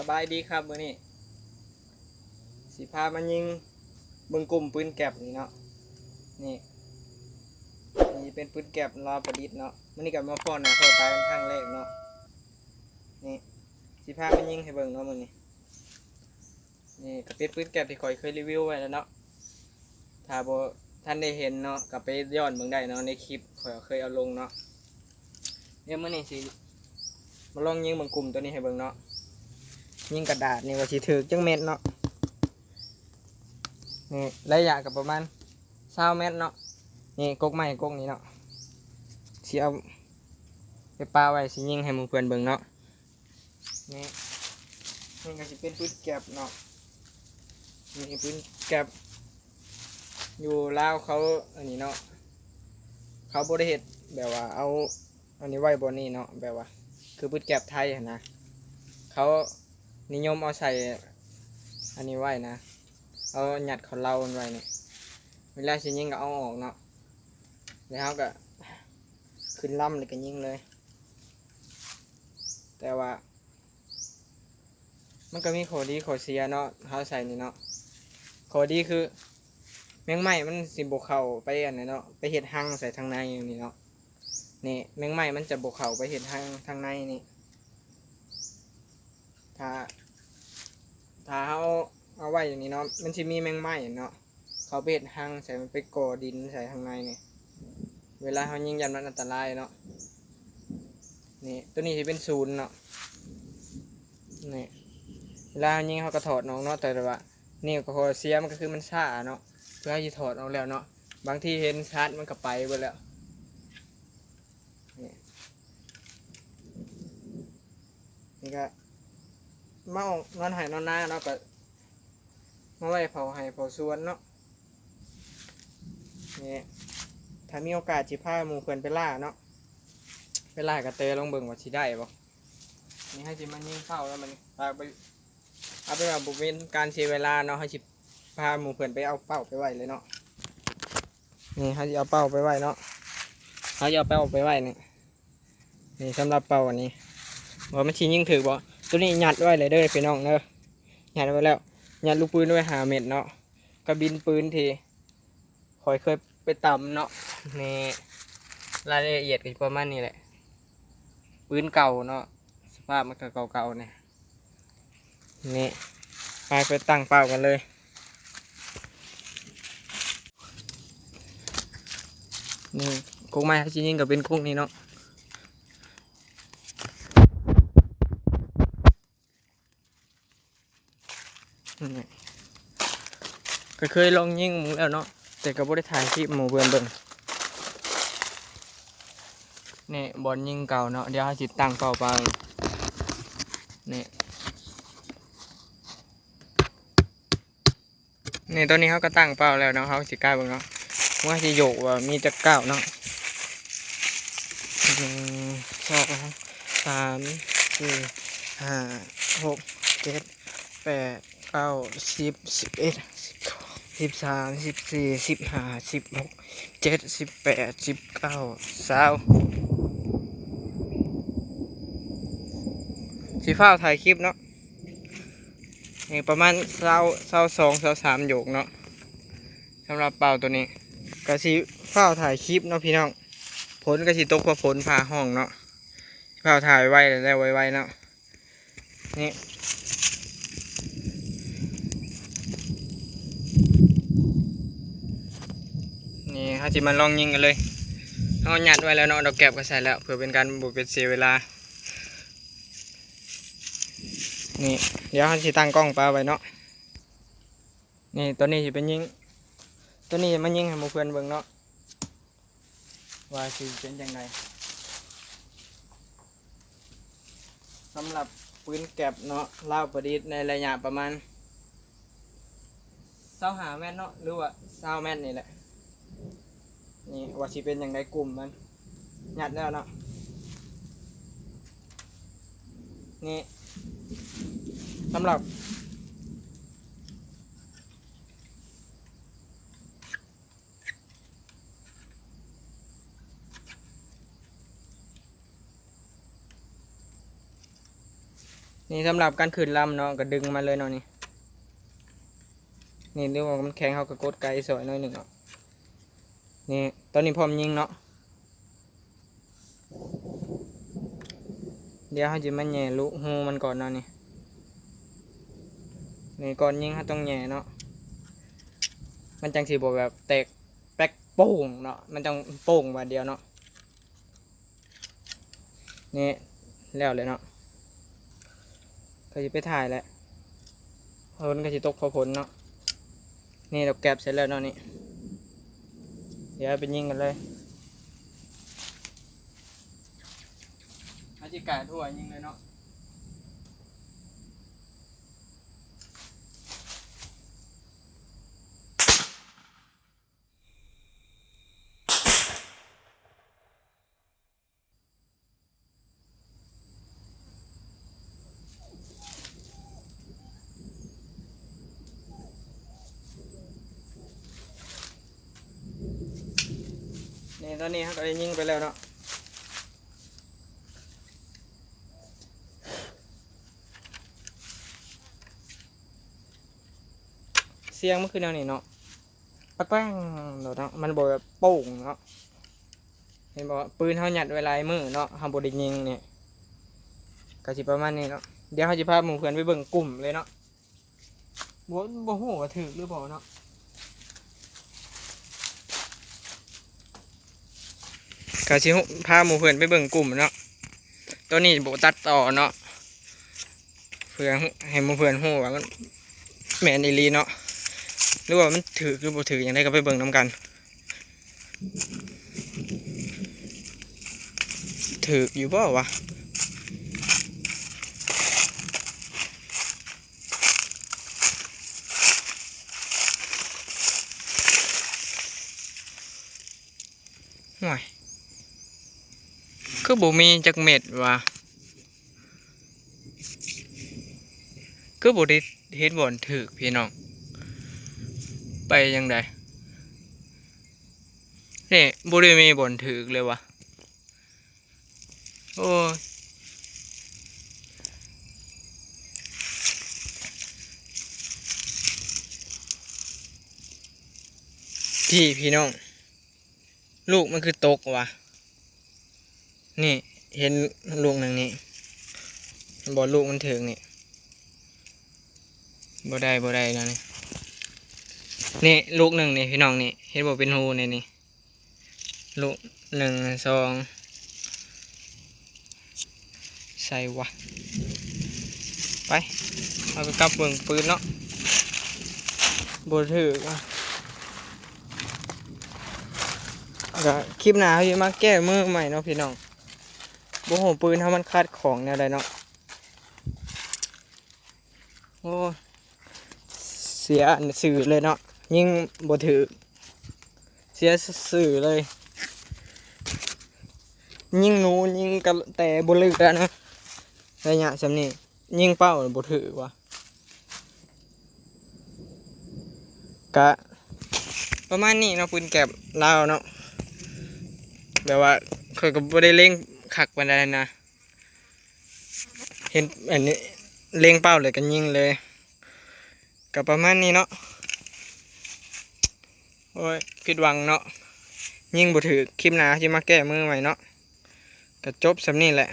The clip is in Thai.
สบายดีครับมื้อนี้สิพามันยิงเบิ่งกลุ่มปืนแก็บนี่เนาะนี่นี่เป็นปืนแก็บรอประดิษฐ์เนาะมื้อนี้ก็มาป้อนนะเข้าตากันครั้งแรกเนาะนี่สิพามันยิงให้เบิ่งเนาะมื้อนี้นี่ก็เป็นปืนแก็บที่ข่อยเคยรีวิวไว้แล้วเนาะถ้าบ่ท่านได้เห็นเนาะก็ไปย้อนเบิ่งได้เนาะในคลิปข่อยเคยเอาลงเนาะเดี๋ยวมื้อนี้สิมาลองยิงเบิ่งกลุ่มตัวนี้ให้เบิ่งเนาะ ยิงกระดาษนี่ว่าสิถือจังเม็ดเนาะนี่ระยะกับประมาณ20เมตรเนาะนี่กกไม้กกนี้เนาะสิเอาไปปาไว้สิยิงให้หมูเพื่อนเบิ่งเนาะนี่นี่ก็สิเป็นปืนแก็บเนาะนี่ปืนแก็บอยู่ลาวเขาอันนี้เนาะเขาบ่ได้เฮ็ดแบบว่าเอาอันนี้ไว้บนนี้เนาะแบบว่า คือปืนแก็บไทยนะเขา นิยมเอาใส่อันนี้ไว้นะ เอาหยัดเขาเล่ามันไว้เนี่ยเวลาสิยิงก็เอาออกเนาะแล้วเขาก็ขึ้นล่ำเลยก็ยิงเลย แต่ว่า มันก็มีข้อดีข้อเสียเนาะเขาใส่นี่เนาะข้อดีคือแมงไม้มันสิบกเข้าไปอันนี้เนาะไปเห็ดหั่งใส่ทางในอย่างนี้เนาะนี่แมงไม้มันจะบกเข่าไปเห็นทางทางในนี่ ถ้า ถ้าเขาเอาไว้อย่างนี้เนาะ มันจะมีแมงไม้เนาะ เขาไปเห็ดทางใส่มันไปก่อดินใส่ทางในนี่ เวลาเขายิงยันมันอันตรายเนาะ นี่ตัวนี้จะเป็นศูนย์เนาะ นี่ เวลาเขายิงเขาก็ถอดน้องเนาะ แต่ว่านี่ก็ข้อเสียมันก็คือมันซ่าเนาะ เพื่อให้ถอดออกแล้วเนาะ บางทีเห็นชัดมันก็ไปไปแล้วนี่ก็ มาออกนอนหายนอนหน้าเนาะก็มาไว้เผาไห้เผาสวนเนาะนี่ถ้ามีโอกาสจิพาหมู่เพื่อนไปล่าเนาะไปล่ากระเตยลงเบิ่งว่าสิได้บ่นี่ให้จิมันยิงเข้าแล้วมันพาไปเอาไปแบบบุเป็นการเสียเวลาเนาะให้จิพาหมู่เพื่อนไปเอาเป้าไปไว้เลยเนาะนี่ให้จิเอาเป้าไปไว้เนาะเขาจะเอาเป้าไปไว้นี่นี่สำหรับเป้าอันนี้ว่ามันชี้ยิงถือบ่ ตัวนี้หยัดไว้เลยเด้อพี่น้องเด้อยัดไว้แล้วหยัดลูกปืนไว้หาเม็ดเนาะกระบินปืนทีคอยเคยไปต่ำเนาะนี่รายละเอียดก็ประมาณนี้แหละ ปืนเก่าเนาะสภาพมันก็เก่าๆเนี่ยนี่ไปไปตั้งเป้ากันเลยนี่กุ้งไม้ที่ยิงกับเป็นกุ้งนี่เนาะ นั่นแหละ ก็เคยลองยิงหมูแล้วเนาะแต่ก็บ่ได้ถ่ายคลิปหมูเพื่อนเบิ่งนี่บอลยิงเก่าเนาะเดี๋ยวให้จิตตั้งเป้าไปนี่นี่ตอนนี้เขาก็ตั้งเป้าแล้วเนาะเขาสิกล้าเบิ่งเนาะว่าสิโยกว่ามีจะเก้าเนาะหนึ่งสองสามสี่ห้าหกเจ็ดแปดเก้าสิบสิบเอ็ด สิบสามสิบสี่สิบห้าสิบหกเจ็ดสิบแปดสิบเก้าสาวสีฟ้าถ่ายคลิปเนาะนี่ประมาณเศร้าเศร้าสองเศร้าสามโยกเนาะสำหรับเป่าตัวนี้ก็สีฟ้าถ่ายคลิปเนาะพี่น้องผลก็สีตกเพราะผลพาห้องเนาะฟ้าถ่ายไว้ได้ไวๆเนาะนี่ เขาจิมาลองยิงกันเลยเขาหยัดไว้แล้วเนาะดอกแก็บก็ใส่แล้วเพื่อเป็นการบุเป็นเสียเวลา นี่เดี๋ยวเขาจะตั้งกล้องปลาไว้เนาะนี่ตัวนี้จะเป็นยิงตัวนี้จะมายิงให้หมูเพื่อนเบิ่งเนาะว่าสิเป็นยังไงสำหรับปืนแก็บเนาะเล่าประดิษฐ์ในระยะประมาณเศร้าหาแม่นเนาะหรือว่าเศร้าแม่นนี่แหละ นี่ว่าสิเป็นอย่างไรกลุ่มมันหยัดแล้วเนาะนี่สำหรับนี่สำหรับการขึ้นลำเนาะก็ดึงมาเลยเนาะนี่ นี่เรียกว่ามันแข็งเขาก็กดไกลสอยน่อยหนึ่งเนาะ นี่ตอนนี้พร้อมยิงเนาะเดี๋ยวเขาจะมาแหย่ลูกหูมันก่อนเนาะนี่นี่ก่อนยิงเขาต้องแหย่เนาะมันจังสีบแบบแตกแป๊กโป่งเนาะมันจังโป่งมาเดียวเนาะนี่แล้วเลยเนาะก็จะไปถ่ายแหละผลก็จะตกพอผลเนาะนี่เราแกบเสร็จแล้วเนาะนี่ เดี๋ยวไปยิงกันเลยอาจิกาทั่วยิงเลยเนาะ ตอนนี้เขาก็ได้ยิงไปแล้วเนาะเสียงมันคือแนวนี้เนาะปักแป้งเนาะมันบอกแบบโป่งเนาะเห็นบอกปืนเขาหยัดไว้หลามือเนาะเขาบไดิยิงเนี่ยก็สิประมาณนี้เนาะเดี๋ยวเขาจะพาหมู่เพื่อนไปเบิ่งกลุ่มเลยเนาะบ่บ่ฮู้ว่าถือหรือเปล่าเนาะ ก็สิพาหมู่เพื่อนไปเบิ่งกลุ่มเนาะตัวนี้โบตัดต่อเนาะเพื่อให้หมู่เพื่อนฮู้ว่ามันแมนอีลีเนาะหรือว่ามันถือหรือบ่ถืออย่างไรก็ไปเบิ่งนํกัน ถืออยู่บ่วะห่วย คือบ่มีจักเม็ดว่ะคือบ่ได้เฮ็ดบ่อนถึกพี่น้อง ไปยังไดนี่บ่ได้มีบ่อนถึกเลยวะโอ้ยพี่พี่น้อง ลูกมันคือตกว่ะ นี่เห็นลูกหนึ่งนี่บอลูกมันถึงนี่บ่ได้บ่ได้แล้วนี่นี่ลูกหนึ่งนี่พี่น้องนี่เห็นบ่เป็นหูนี่นี่ลูกหนึ่งสองใส่วะไปเอาไปกลับเบิ่งปืนเนาะบ่ถือก็คลิปหน้าเขาจะมาแก้มือใหม่เนาะพี่น้อง บ่โหปืนถ้ามันคาดของแนวใดเนาะโอ้เสียสื่อเลยเนาะยิ่งบ่ถือเสียสื่อเลย ยิ่งนูยิ่งกะแต่บ่ลึกแล้วนะระยะสำนี้ยิ่งเป้าบ่ถือวะกะประมาณนี้เนาะปืนแก็บลาวเนาะแบบว่าเคยก็บ่ได้เล่ง ขักปานใดนะ เห็นอันนี้เล็งเป้าเลยกันยิงเลยกับประมาณนี้เนาะโอ้ยผิดหวังเนาะยิงบุถือคลิปหนาที่มาแก้มือใหม่เนาะก็จบสำนี้แหละ